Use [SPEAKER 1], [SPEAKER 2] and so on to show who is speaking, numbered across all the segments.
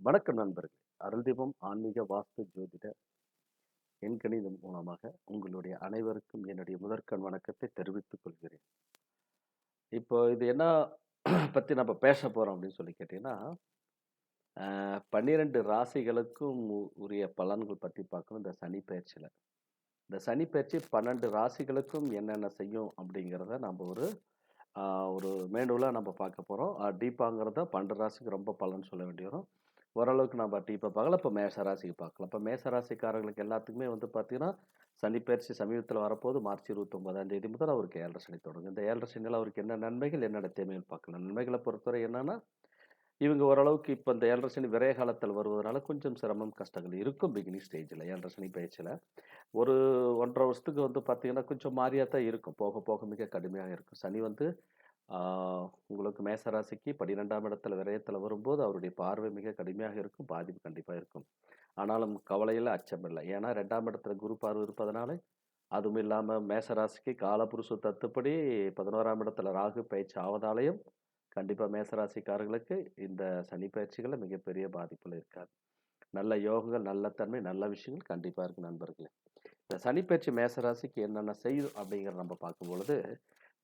[SPEAKER 1] வணக்கம் நண்பர்கள். அருள்தீபம் ஆன்மீக வாஸ்து ஜோதிட எண்கணிதம் மூலமாக உங்களுடைய அனைவருக்கும் என்னுடைய முதற்கண் வணக்கத்தை தெரிவித்துக் கொள்கிறேன். இப்போ இது என்ன பற்றி நம்ம பேச போகிறோம் அப்படின்னு சொல்லி கேட்டிங்கன்னா பன்னிரெண்டு ராசிகளுக்கும் உ- உரிய பலன்கள் பற்றி பார்க்கணும். இந்த சனி பயிற்சியில். இந்த சனி பயிற்சி பன்னெண்டு ராசிகளுக்கும் என்னென்ன செய்யும் அப்படிங்கிறத நம்ம ஒரு ஒரு மேனுவலாக நம்ம பார்க்க போகிறோம் டீப்பாங்கிறத பன்னெண்டு ராசிக்கு ரொம்ப பலன் சொல்ல வேண்டி வரும். ஓரளவுக்கு நம்ம இப்போ பார்க்கலாம் இப்போ மேச ராசிக்கு பார்க்கலாம். இப்போ மேச ராசிக்காரர்களுக்கு எல்லாத்துக்குமே வந்து பார்த்தீங்கன்னா சனி பயிற்சி சமீபத்தில் வரப்போது மார்ச் இருபத்தொம்பதாம் தேதி முதல் அவருக்கு ஏழரை சனி தொடங்கும். இந்த ஏழரை சனியில் அவருக்கு என்ன நன்மைகள் என்னென்ன தேமையில் பார்க்கலாம். நன்மைகளை பொறுத்தவரை என்னென்னா இவங்க ஓரளவுக்கு இப்போ இந்த ஏழரை சனி விரைய காலத்தில் வருவதனால கொஞ்சம் சிரமம் கஷ்டங்கள் இருக்கும் பிகினிங் ஸ்டேஜில் ஏழரை சனி பயிற்சியில். ஒரு ஒன்றரை வருஷத்துக்கு வந்து பார்த்தீங்கன்னா கொஞ்சம் மாறியாக தான் இருக்கும். போக போக மிக கடுமையாக இருக்கும். சனி வந்து உங்களுக்கு மேசராசிக்கு பன்னிரெண்டாம் இடத்துல விரயத்தில் வரும்போது அவருடைய பார்வை மிக கடுமையாக இருக்கும் பாதிப்பு கண்டிப்பாக இருக்கும். ஆனாலும் கவலையில் அச்சம் இல்லை. ஏன்னா ரெண்டாம் இடத்துல குரு பார்வை இருப்பதனால அதுவும் இல்லாமல் மேசராசிக்கு காலபுருஷ தத்துப்படி பதினோராம் இடத்துல ராகு பயிற்சி ஆவதாலையும் கண்டிப்பாக மேசராசிக்காரர்களுக்கு இந்த சனி பயிற்சிகளில் மிகப்பெரிய பாதிப்புகள் இருக்காது நல்ல யோகங்கள் நல்ல தன்மை நல்ல விஷயங்கள் கண்டிப்பாக இருக்கு நண்பர்களே. இந்த சனி பயிற்சி மேசராசிக்கு என்னென்ன செய்யும் அப்படிங்கிறத நம்ம பார்க்கும் பொழுது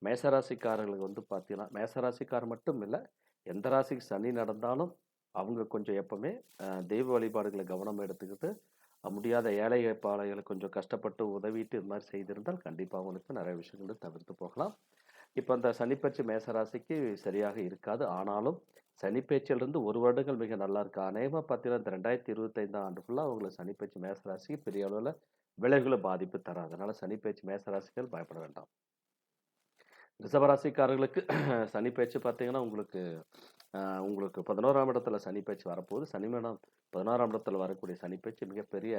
[SPEAKER 1] மேசராசிக்காரர்களுக்கு வந்து பார்த்தீங்கன்னா மேசராசிக்கார் மட்டும் இல்லை எந்த ராசிக்கு சனி நடந்தாலும் அவங்க கொஞ்சம் எப்பவுமே தெய்வ வழிபாடுகளை கவனம் எடுத்துக்கிட்டு முடியாத ஏழை பாளைகளை கொஞ்சம் கஷ்டப்பட்டு உதவிட்டு இது மாதிரி செய்திருந்தால் கண்டிப்பாக அவங்களுக்கு நிறைய விஷயங்களை தவிர்த்து போகலாம். இப்போ அந்த சனிப்பயிற்சி மேசராசிக்கு சரியாக இருக்காது. ஆனாலும் சனிப்பயிற்சியிலிருந்து ஒரு வருடங்கள் மிக நல்லா இருக்கு. அநேகமாக பார்த்தீங்கன்னா இந்த ரெண்டாயிரத்தி இருபத்தைந்தாம் ஆண்டு ஃபுல்லாக அவங்களுக்கு சனிப்பயிற்சி மேசராசிக்கு பெரிய அளவில் விளைவுகளை பாதிப்பு தராது. அதனால் சனிப்பயிற்சி மேசராசிகள் பயப்பட வேண்டாம். ரிஷபராசிக்காரர்களுக்கு சனி பயிற்சி பார்த்தீங்கன்னா உங்களுக்கு உங்களுக்கு பதினோராம் இடத்துல சனி பயிற்சி வரப்போகுது. சனிமேடம் பதினோராம் இடத்துல வரக்கூடிய சனி பயிற்சி மிகப்பெரிய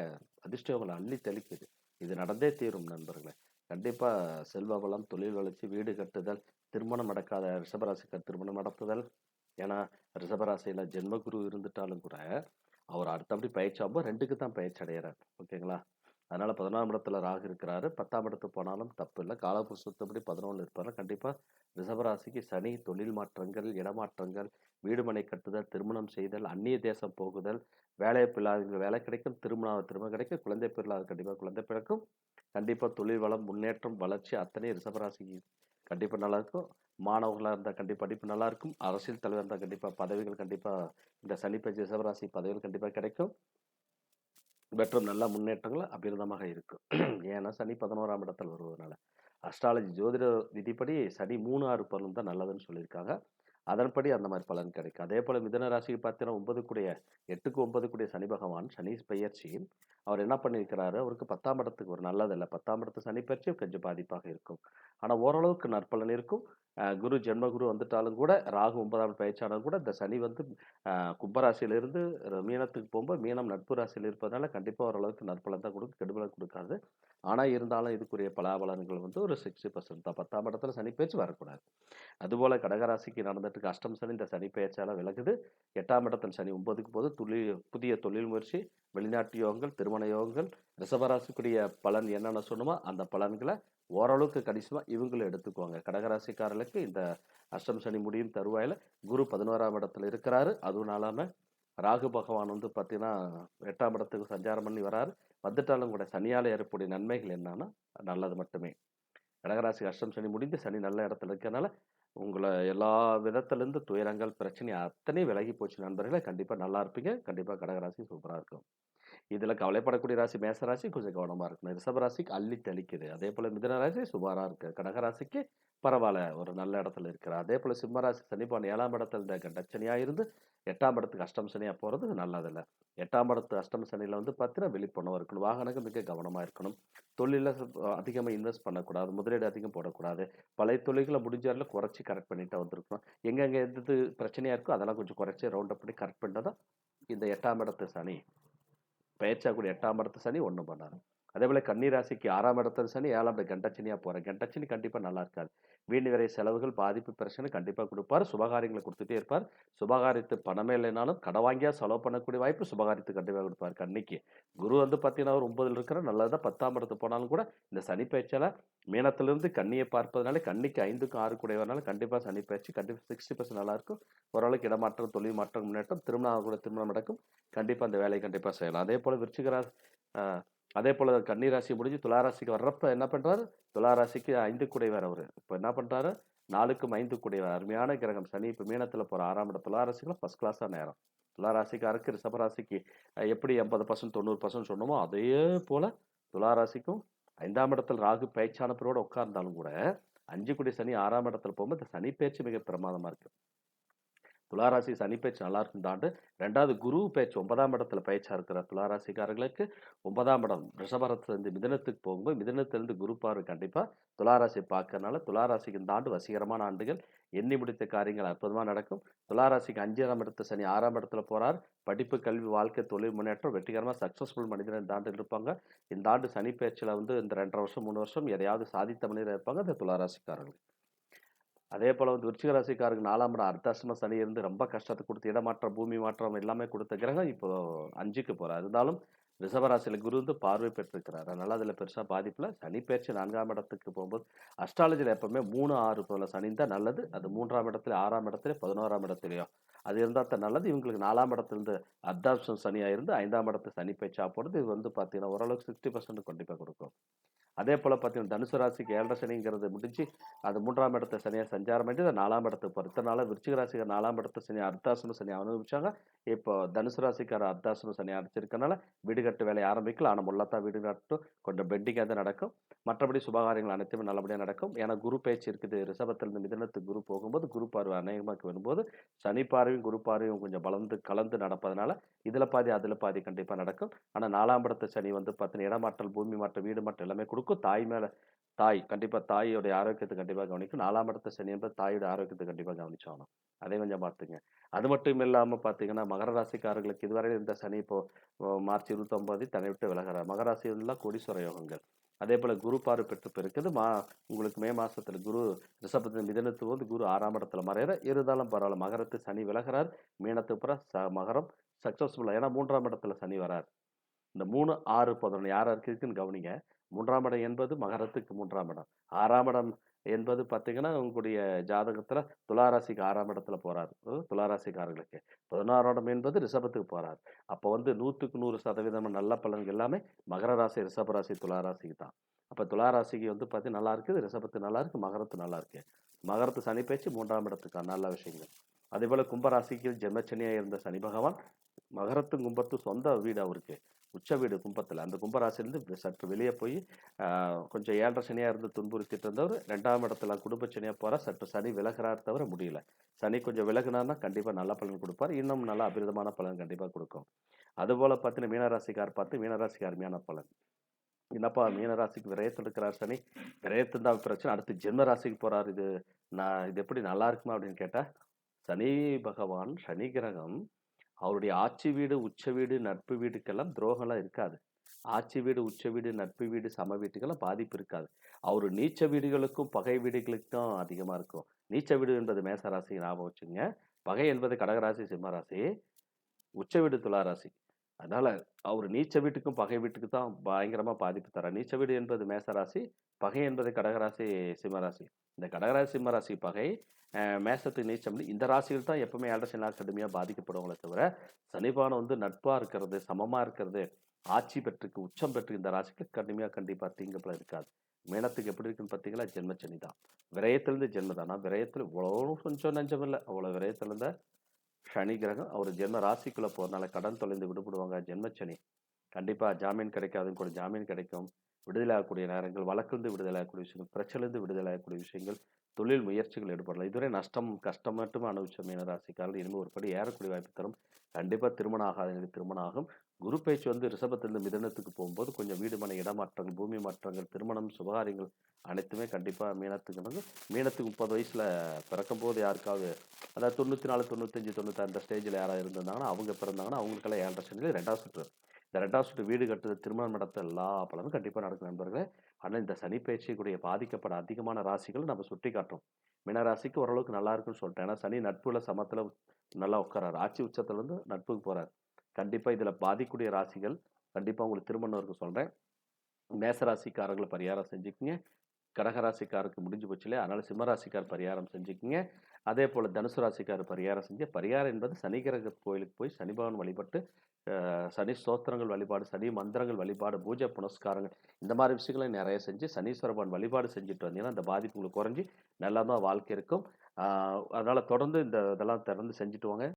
[SPEAKER 1] அதிர்ஷ்டங்களை அள்ளி தெளிக்குது. இது நடந்தே தீரும் நண்பர்களே. கண்டிப்பாக செல்வ வளம் தொழில் வளர்ச்சி வீடு கட்டுதல் திருமணம் நடக்காத ரிஷபராசிக்கார் திருமணம் நடத்துதல். ஏன்னா ரிஷபராசியில் ஜென்மகுரு இருந்துட்டாலும் கூட அவர் அடுத்தபடி பயிற்சி ஆகும்போது ரெண்டுக்கு தான் பயிற்சி அடையிறார். ஓகேங்களா? அதனால் பதினொன்றாம் இடத்துல ராகு இருக்கிறாரு. பத்தாம் இடத்துக்கு போனாலும் தப்பு இல்லை. காலபுருஷத்தப்படி பதினொன்று இருப்பாரு. கண்டிப்பாக ரிஷபராசிக்கு சனி தொழில் மாற்றங்கள் இடமாற்றங்கள் வீடுமனை கட்டுதல் திருமணம் செய்தல் அந்நிய தேசம் போகுதல் வேலையை பிள்ளாதவங்க வேலை கிடைக்கும் திருமணம் திருமணம் கிடைக்கும் குழந்தை பிள்ளாத கண்டிப்பாக குழந்தை பிறக்கும். கண்டிப்பாக தொழில் வளம் முன்னேற்றம் வளர்ச்சி அத்தனை ரிஷபராசிக்கு கண்டிப்பாக நல்லாயிருக்கும் மாணவர்களாக இருந்தால் கண்டிப்பாக படிப்பு நல்லாயிருக்கும் அரசியல் தலைவர் இருந்தால் கண்டிப்பாக பதவிகள் கண்டிப்பாக இந்த சனி பயிற்சி ரிஷபராசி பதவிகள் கண்டிப்பாக கிடைக்கும். மற்றும் நல்ல முன்னேற்றங்கள் அபிரதமாக இருக்கும் ஏன்னா சனி பதினோராம் இடத்தில் வருவதனால. அஸ்ட்ராலஜி ஜோதிட விதிப்படி சனி மூணு ஆறு பலன் தான் நல்லதுன்னு சொல்லியிருக்காங்க. அதன்படி அந்த மாதிரி பலன் கிடைக்கும். அதே போல் மிதன ராசிக்கு பார்த்தீங்கன்னா ஒன்பது கூடிய எட்டுக்கு ஒன்பது கூடிய சனி பகவான் சனி பயிற்சி அவர் என்ன பண்ணியிருக்கிறாரு? அவருக்கு பத்தாம் இடத்துக்கு ஒரு நல்லதில்லை பத்தாம் இடத்து சனி பயிற்சி கொஞ்சம் பாதிப்பாக இருக்கும். ஆனால் ஓரளவுக்கு நற்பலன் இருக்கும். குரு ஜென்மகுரு வந்துட்டாலும் கூட ராகு ஒன்பதாம் பயிற்சியானாலும் கூட இந்த சனி வந்து கும்பராசியிலிருந்து மீனத்துக்கு போகும்போது மீனம் நட்பு ராசியில் இருப்பதனால கண்டிப்பாக ஓரளவுக்கு நற்பலன் தான் கொடுக்கும் கெடுபலன் கொடுக்காது. ஆனால் இருந்தாலும் இதுக்குரிய பலாபலன்கள் வந்து ஒரு சிக்ஸ்டி பர்சன்ட் தான். பத்தாம் இடத்துல சனி பயிற்சி வரக்கூடாது. அதுபோல் கடகராசிக்கு நடந்துட்டு அஷ்டம் சனி இந்த சனி பயிற்சியால் விலகுது. எட்டாம் இடத்தில் சனி ஒன்பதுக்கு போது தொழில் புதிய தொழில் முயற்சி வெளிநாட்டு யோகங்கள் திருமண யோகங்கள் ரிஷபராசிக்குரிய பலன் என்னென்ன சொன்னமோ அந்த பலன்களை ஓரளவுக்கு கணிசமாக இவங்களும் எடுத்துக்குவாங்க. கடகராசிக்காரர்களுக்கு இந்த அஷ்டம் சனி முடியும் தருவாயில் குரு பதினோராம் இடத்துல இருக்கிறாரு. அதுவும் இல்லாமல் ராகு பகவான் வந்து பார்த்தீங்கன்னா எட்டாம் இடத்துக்கு சஞ்சாரம் பண்ணி வராரு. வந்துட்டாலும் கூட சனியால் ஏற்பக்கூடிய நன்மைகள் என்னன்னா நல்லது மட்டுமே. கடகராசி அஷ்டம் சனி முடிந்து சனி நல்ல இடத்துல இருக்கிறனால உங்களை எல்லா விதத்துலேருந்து துயரங்கள் பிரச்சனை அத்தனை விலகி போச்சு. நண்பர்களே கண்டிப்பாக நல்லா இருப்பீங்க. கண்டிப்பாக கடகராசி சூப்பராக இருக்கும். இதில் கவலைப்படக்கூடிய ராசி மேச ராசி கொஞ்சம் கவனமாக இருக்கணும். ரிஷப ராசிக்கு அள்ளி தெளிக்குது. அதே போல் மிதுன ராசி சுமாராக இருக்கு. கடகராசிக்கு பரவாயில்ல ஒரு நல்ல இடத்துல இருக்கிறார். அதே போல் சிம்மராசி சனிப்பான் ஏழாம் இடத்துல இந்த கண்டச்சனியாக இருந்து எட்டாம் இடத்துக்கு அஷ்டம் சனியாக போகிறது நல்லதில்லை. எட்டாம் இடத்து அஷ்டம் சனியில் வந்து பார்த்தீங்கன்னா விழிப்புணர்வு இருக்கணும் வாகனங்கள் மிக கவனமாக இருக்கணும். தொழிலில் அதிகமாக இன்வெஸ்ட் பண்ணக்கூடாது. முதலீடு அதிகம் போடக்கூடாது. பழைய தொழில்களை முடிஞ்ச குறைச்சி கரெக்ட் பண்ணிட்டு வந்திருக்கணும். எங்கெங்கே எது பிரச்சனையாக இருக்கோ அதெல்லாம் கொஞ்சம் குறைச்சி ரவுண்ட் அப் பண்ணி கரெக்ட் பண்ணால் தான் இந்த எட்டாம் இடத்து சனி பயிற்சியாகக்கூடிய எட்டாம் இடத்து சனி ஒன்றும் பண்ணாது அதே போல் கன்னிராசிக்கு ஆறாம் இடத்துல சனி ஏழாம் இடம் கண்டச்சனியாக போகிறேன் கண்டச்சனி கண்டிப்பாக நல்லா இருக்காது. வீண் விரை செலவுகள் பாதிப்பு பிரச்சனை கண்டிப்பாக கொடுப்பார். சுபகாரியங்களை கொடுத்துட்டே இருப்பார். சுபகாரியத்து பணமே இல்லைனாலும் கடை வாங்கியா செலவு பண்ணக்கூடிய வாய்ப்பு சுபகாரியத்துக்கு கண்டிப்பாக கொடுப்பார் கண்ணிக்கு குரு வந்து பார்த்தீங்கன்னா ஒரு ஒன்பதில் இருக்கிற நல்லதாக பத்தாம் இடத்து போனாலும் கூட இந்த சனி பயிற்சியால மீனத்திலிருந்து கண்ணியை பார்ப்பதனால கண்ணிக்கு ஐந்துக்கும் ஆறு கூடியவனால கண்டிப்பாக சனி பயிற்சி கண்டிப்பாக சிக்ஸ்டி பர்சன்ட் நல்லாயிருக்கும் ஓரளவுக்கு இடமாற்றம் தொழில் மாற்றம் முன்னேற்றம் திருமணம் கூட திருமணம் நடக்கும். கண்டிப்பாக அந்த வேலையை கண்டிப்பாக செய்யலாம். அதே போல் விருச்சிகரா அதே போல் கன்னி ராசி முடிஞ்சு துளாராசிக்கு வர்றப்ப என்ன பண்ணுறாரு துளாராசிக்கு ஐந்து கூடையவர் அவர். இப்போ என்ன பண்ணுறாரு நாலுக்கும் ஐந்து கூடையவர் அருமையான கிரகம். சனி இப்போ மீனத்தில் போகிற ஆறாம் இடம். துளாராசிக்குலாம் ஃபஸ்ட் கிளாஸாக நேரம். துளாராசிக்காருக்கு ரிஷபராசிக்கு அஹ், எப்படி எண்பது பர்சன்ட் தொண்ணூறு பர்சன்ட் சொன்னோமோ அதே போல் துளாராசிக்கும் ஐந்தாம் இடத்தில் ராகு பேச்சானப்பரோடு உட்கார்ந்தாலும் கூட அஞ்சு குடி சனி ஆறாம் இடத்துல போகும்போது இந்த சனி பயிற்சி மிக பிரமாதமாக இருக்குது துளாராசி சனி பேச்சு நல்லா இருக்கும் இந்த ஆண்டு ரெண்டாவது குரு பேச்சு ஒன்பதாம் இடத்துல பயிற்சியாக இருக்கிற துளாராசிக்காரர்களுக்கு ஒன்பதாம் இடம் ரிஷபரத்துலேருந்து மிதனத்துக்கு போகும்போது மிதனத்திலிருந்து குரு பார்வை கண்டிப்பாக துளாராசி பார்க்கறனால துளாராசிக்கு இந்த ஆண்டு வசீகரமான ஆண்டுகள். எண்ணி முடித்த காரியங்கள் அற்புதமாக நடக்கும். துளாராசிக்கு அஞ்சாம் இடத்து சனி ஆறாம் இடத்துல போறார். படிப்பு கல்வி வாழ்க்கை தொழில் முன்னேற்றம் வெற்றிகரமாக சக்ஸஸ்ஃபுல் மனிதர் இந்த ஆண்டு இருப்பாங்க. இந்த ஆண்டு சனி பேச்சில் வந்து இந்த ரெண்டரை வருஷம் மூணு வருஷம் எதையாவது சாதித்த மனிதர் இருப்பாங்க. இந்த துளாராசிக்காரர்கள். அதே போல் வந்து விருச்சிக ராசிக்காரருக்கு நாலாம் இடம் அர்த்தாசிரம சனி இருந்து ரொம்ப கஷ்டத்தை கொடுத்து இடமாற்றம் பூமி மாற்றம் எல்லாமே கொடுத்த கிரகம் இப்போ அஞ்சுக்கு போகிறார் இருந்தாலும் ரிஷபராசியில் குரு வந்து பார்வை பெற்றிருக்கிறார். அதனால் அதில் பெருசாக பாதிப்பில் சனி பயிற்சி நான்காம் இடத்துக்கு போகும்போது அஸ்ட்ராலஜியில் எப்போவுமே மூணு ஆறு போல சனி தான் நல்லது. அது மூன்றாம் இடத்துல ஆறாம் இடத்துல பதினோராம் இடத்துலையோ. அது இருந்தால் தான் நல்லது. இவங்களுக்கு நாலாம் இடத்துலேருந்து இருந்து சனியாக இருந்து ஐந்தாம் இடத்து சனி பயிற்சியா போடுறது இது வந்து பார்த்தீங்கன்னா ஓரளவுக்கு சிக்ஸ்டி பர்சன்ட் கண்டிப்பாக கொடுக்கும். அதே போல் பார்த்தீங்கன்னா தனுசு ராசிக்கு ஏழரை சனிங்கிறது முடிஞ்சு அது மூன்றாம் இடத்த சனியாக சஞ்சாரம் பண்ணி அது நாலாம் இடத்துக்கு போகிறது இத்தனை நாளாக விருச்சிக ராசிக்கு நாலாம் இடத்த சனி அர்த்தாசன சனி அனுபவிச்சாங்க இப்போ தனுசு ராசிக்கார அர்த்தாசன சனி அடிச்சிருக்கனால வீடு கட்டு வேலை ஆரம்பிக்கலாம். ஆனால் முள்ளத்தான் வீடு கட்டும் கொஞ்சம் பெண்டிங்காக தான் நடக்கும். மற்றபடி சுபகாரியங்கள் அனைத்துமே நல்லபடியாக நடக்கும். ஏன்னா குரு பேச்சு இருக்குது. ரிஷபத்திலிருந்து மிதனத்துக்கு குரு போகும்போது குரு பார்வை அநேகமாக வரும்போது சனி பார்வையும் குரு பார்வையும் கொஞ்சம் பலந்து கலந்து நடப்பதனால இதில் பாதி அதில் பாதி கண்டிப்பாக நடக்கும். ஆனால் நாலாம் இடத்து சனி வந்து பார்த்தீங்கன்னா இடமாற்றல் பூமி மாற்றம் வீடு மாற்றம் எல்லாமே கொடுக்கும். தாய் மேலே தாய் கண்டிப்பாக தாயோடைய ஆரோக்கியத்தை கண்டிப்பாக கவனிக்கும். நாலாம் இடத்த சனி என்பது தாயோட ஆரோக்கியத்தை கண்டிப்பாக கவனிச்சாகணும். அதை கொஞ்சம் பார்த்துங்க. அது மட்டும் இல்லாமல் பார்த்தீங்கன்னா மகர ராசிக்காரர்களுக்கு இதுவரை இந்த சனி இப்போது மார்ச் இருபத்தொம்போது தன்னை விட்டு விலகிறார். மகர எல்லாம் கோடீஸ்வர யோகங்கள். அதே போல் குரு பார்வை பெற்று இப்ப இருக்குது மா உங்களுக்கு மே மாதத்தில் குரு ரிஷபத்தின் மிதனத்து வந்து குரு ஆறாம் இடத்துல மறையிற. இருந்தாலும் பரவாயில்ல மகரத்து சனி விலகிறார். மீனத்துக்கு புற ச மகரம் சக்ஸஸ்ஃபுல்லாக ஏன்னா மூன்றாம் இடத்துல சனி வரார். இந்த மூணு ஆறு பதினொன்று யார் இருக்குன்னு கவனிங்க. மூன்றாம் இடம் என்பது மகரத்துக்கு மூன்றாம் இடம். ஆறாம் இடம் என்பது பார்த்தீங்கன்னா உங்களுடைய ஜாதகத்தில் துளாராசிக்கு ஆறாம் இடத்துல போகிறார் துளாராசிக்காரர்களுக்கு. பதினாறாம் இடம் என்பது ரிஷபத்துக்கு போகிறார் அப்போ வந்து நூற்றுக்கு நூறு சதவீதம் நல்ல பலன்கள் எல்லாமே மகர ராசி ரிஷப ராசி துளாராசிக்கு தான். அப்போ துளாராசிக்கு வந்து பார்த்தீங்கன்னா நல்லா இருக்குது. ரிஷபத்து நல்லா இருக்குது மகரத்து நல்லா இருக்கு. மகரத்து சனி பேச்சு மூன்றாம் இடத்துக்கான நல்ல விஷயங்கள். அதேபோல் கும்பராசிக்கு ஜென்மச்சனியாக இருந்த சனி பகவான் மகரத்து கும்பத்து சொந்த வீடு அவருக்கு. உச்ச வீடு கும்பத்தில். அந்த கும்பராசிலேருந்து சற்று வெளியே போய் கொஞ்சம் ஏழரை சனியாக இருந்து துன்புறுத்திட்டு இருந்தவர் ரெண்டாம் இடத்துல குடும்ப சனியாக போகிற சற்று சனி விலகிறார் தவிர முடியல. சனி கொஞ்சம் விலகுனார்னா கண்டிப்பாக நல்ல பலன் கொடுப்பார். இன்னும் நல்ல அபிரிதமான பலன் கண்டிப்பாக கொடுக்கும். அதுபோல் பார்த்தீங்கன்னா மீனராசிக்கார் பார்த்து மீனராசிக்கு அருமையான பலன். என்னப்பா மீனராசிக்கு விரயத்தில் இருக்கிறார் சனி. விரயத்தில் தான் பிரச்சனை. அடுத்து ஜென்ம ராசிக்கு போறார். இது நான் இது எப்படி நல்லா இருக்குமா அப்படின்னு கேட்டால் சனி பகவான் சனி கிரகம் அவருடைய ஆட்சி வீடு உச்ச வீடு நட்பு வீடுக்கெல்லாம் துரோகம்லாம் இருக்காது. ஆட்சி வீடு உச்ச வீடு நட்பு வீடு சம வீட்டுக்கெல்லாம் பாதிப்பு இருக்காது. அவர் நீச்ச வீடுகளுக்கும் பகை வீடுகளுக்கும் அதிகமாக இருக்கும். நீச்ச வீடு என்பது மேசராசி ஞாபகம் வச்சுங்க பகை என்பது கடகராசி சிம்மராசி. உச்ச வீடு துளாராசி. அதனால் அவர் நீச்ச வீட்டுக்கும் பகை வீட்டுக்கு தான் பயங்கரமாக பாதிப்பு தரார் நீச்ச வீடு என்பது மேசராசி பகை என்பது கடகராசி சிம்மராசி. இந்த கடகராசி சிம்மராசி பகை மேசத்து மேசத்துக்கு நீச்சம் இந்த ராசிகள் தான் எப்பவுமே ஏழரை நாள் கடுமையாக பாதிக்கப்படுவாங்களே தவிர சனிபானம் வந்து நட்பாக இருக்கிறது சமமாக இருக்கிறது ஆட்சி பெற்றுக்கு உச்சம் பெற்று இந்த ராசிக்கு கடுமையாக கண்டிப்பாக தீங்கப்பட இருக்காது. மேனத்துக்கு எப்படி இருக்குன்னு பார்த்தீங்களா ஜென்மச்சனி தான். விரயத்துலேருந்து ஜென்ம தான். ஆனால் விரயத்தில் இவ்வளோ கொஞ்சம் நஞ்சம் இல்லை. அவ்வளோ விரயத்திலேருந்து சனி கிரகம் அவர் ஜென்ம ராசிக்குள்ளே போகிறனால கடன் தொலைந்து விடுபடுவாங்க. ஜென்மச்சனி கண்டிப்பாக ஜாமீன் கிடைக்காதுன்னு கூட ஜாமீன் கிடைக்கும். விடுதலாகக்கூடிய நேரங்கள் வழக்கிலிருந்து விடுதலாகக்கூடிய விஷயங்கள் பிரச்சனையிலிருந்து விடுதலாகக்கூடிய விஷயங்கள் தொழில் முயற்சிகள் ஈடுபடலாம் இதுவரை நஷ்டம் கஷ்டம் மட்டும் அனுபவிச்ச மீனராசிக்காரர்கள் இனிமேல் ஒரு படி ஏறக்கூடிய வாய்ப்பு தரும். கண்டிப்பாக திருமணம் ஆகாதவங்களுக்கு திருமணம் ஆகும். குரு பேச்சு வந்து ரிஷபத்திலிருந்து மிதனத்துக்கு போகும்போது கொஞ்சம் வீடு மனை இடமாற்றங்கள் பூமி மாற்றங்கள் திருமணம் சுபகாரியங்கள் அனைத்துமே கண்டிப்பாக மீனத்துக்கு வந்து மீனத்துக்கு முப்பது வயசில் பிறக்கும் போது யாருக்காவது அதாவது தொண்ணூற்றி நாலு தொண்ணூத்தஞ்சு தொண்ணூத்தாறு அந்த ஸ்டேஜில் யாராவது இருந்திருந்தாங்கன்னா அவங்க பிறந்தாங்கன்னா அவங்களுக்கெல்லாம் ஏழரை சனியில் ரெண்டாவது சுற்று. இந்த ரெண்டாம் சுற்று வீடு கட்டுறது, திருமணம் நடத்த எல்லா பலனும் கண்டிப்பாக நடக்கும் நண்பர்களே. ஆனால் இந்த சனி பாதிக்கப்பட அதிகமான ராசிகள் நம்ம சுட்டி காட்டுறோம். மீன ராசிக்கு ஓரளவுக்கு நல்லா இருக்குன்னு சொல்லிட்டேன். ஏன்னா சனி நட்புல சமத்தில் நல்லா உட்காராரு ஆட்சி உச்சத்துலேருந்து நட்புக்கு போகிறார் கண்டிப்பாக இதில் பாதிக்கக்கூடிய ராசிகள் கண்டிப்பாக உங்களுக்கு திருமணம் இருக்கு சொல்கிறேன் மேசராசிக்காரர்களை பரிகாரம் செஞ்சுக்கிங்க கடக ராசிக்காருக்கு முடிஞ்சு போச்சு இல்லையா? சிம்மராசிக்கார் பரிகாரம் செஞ்சுக்கிங்க அதே போல் தனுசு ராசிக்கார் பரிகாரம் செஞ்சு பரிகாரம் என்பது சனி கிரக கோயிலுக்கு போய் சனி பகவான் வழிபட்டு சனி ஸ்தோத்திரங்கள் வழிபாடு, சனி மந்திரங்கள் வழிபாடு, பூஜை புனஸ்காரங்கள் இந்த மாதிரி விஷயங்களை நிறைய செஞ்சு சனீஸ்வர பகவான் வழிபாடு செஞ்சுட்டு வந்தீங்கன்னா, அந்த பாதிப்பு உங்களுக்கு குறைஞ்சி நல்லமாக வாழ்க்கை இருக்கும். அதனால் தொடர்ந்து இந்த இதெல்லாம் தொடர்ந்து செஞ்சுட்டு வாங்க.